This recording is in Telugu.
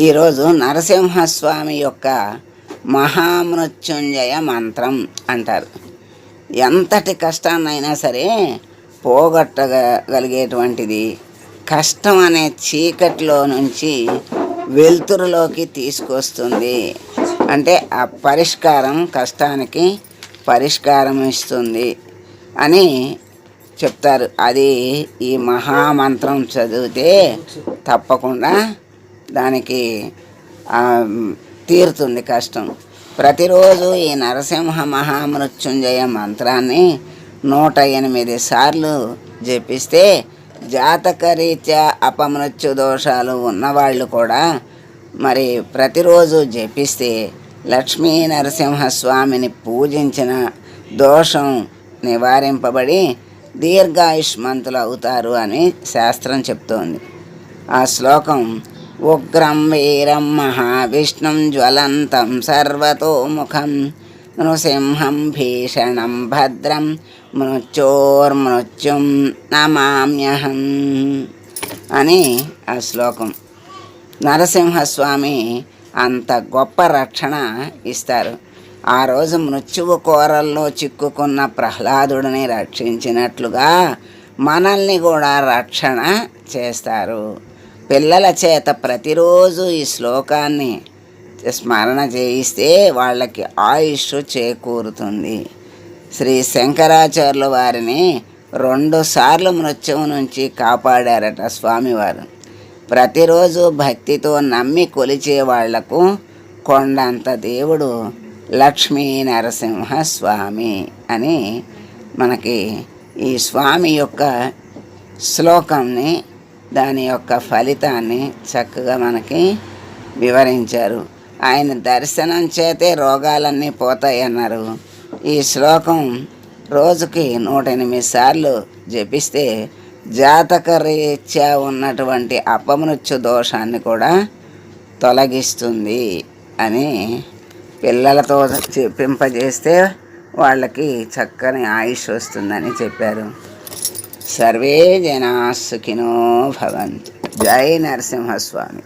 ఈరోజు నరసింహస్వామి యొక్క మహామృత్యుంజయ మంత్రం అంటారు. ఎంతటి కష్టాన్నైనా సరే పోగొట్టగలిగేటువంటిది కష్టం అనే చీకటిలో నుంచి వెలుతురులోకి తీసుకొస్తుంది. అంటే ఆ పరిష్కారం కష్టానికి పరిష్కారం ఇస్తుంది అని చెప్తారు. అది ఈ మహామంత్రం చదివితే తప్పకుండా దానికి తీరుతుంది కష్టం. ప్రతిరోజు ఈ నరసింహ మహామృత్యుంజయ మంత్రాన్ని నూట ఎనిమిది సార్లు జపిస్తే జాతకరీత్యా అపమృత్యు దోషాలు ఉన్నవాళ్ళు కూడా మరి ప్రతిరోజు జపిస్తే లక్ష్మీ నరసింహస్వామిని పూజించిన దోషం నివారింపబడి దీర్ఘాయుష్మంతులు అవుతారు అని శాస్త్రం చెప్తోంది. ఆ శ్లోకం ఉగ్రం వీరం మహావిష్ణుం జ్వలంతం సర్వతోముఖం నృసింహం భీషణం భద్రం. మృత్యోర్మృత్యుం నమామ్యహం అని ఆ శ్లోకం. నరసింహస్వామి అంత గొప్ప రక్షణ ఇస్తారు. ఆ రోజు మృత్యువు కోరల్లో చిక్కుకున్న ప్రహ్లాదుడిని రక్షించినట్లుగా మనల్ని కూడా రక్షణ చేస్తారు. పిల్లల చేత ప్రతిరోజు ఈ శ్లోకాన్ని స్మరణ చేయిస్తే వాళ్ళకి ఆయుష్ చేకూరుతుంది. శ్రీ శంకరాచార్యుల వారిని రెండు సార్లు మృత్యువు నుంచి కాపాడారట స్వామివారు. ప్రతిరోజు భక్తితో నమ్మి కొలిచే వాళ్ళకు కొండంత దేవుడు లక్ష్మీ నరసింహ స్వామి అని మనకి ఈ స్వామి యొక్క శ్లోకంని దాని యొక్క ఫలితాన్ని చక్కగా మనకి వివరించారు. ఆయన దర్శనం చేతే రోగాలన్నీ పోతాయి అన్నారు. ఈ శ్లోకం రోజుకి నూట ఎనిమిది సార్లు జపిస్తే జాతక రీత్యా ఉన్నటువంటి అపమృత్యు దోషాన్ని కూడా తొలగిస్తుంది అని పిల్లలతో చెప్పింపజేస్తే వాళ్ళకి చక్కని ఆయుష్ వస్తుందని చెప్పారు. సర్వే జనా సుఖినో భవంతు. జై నరసింహస్వామి.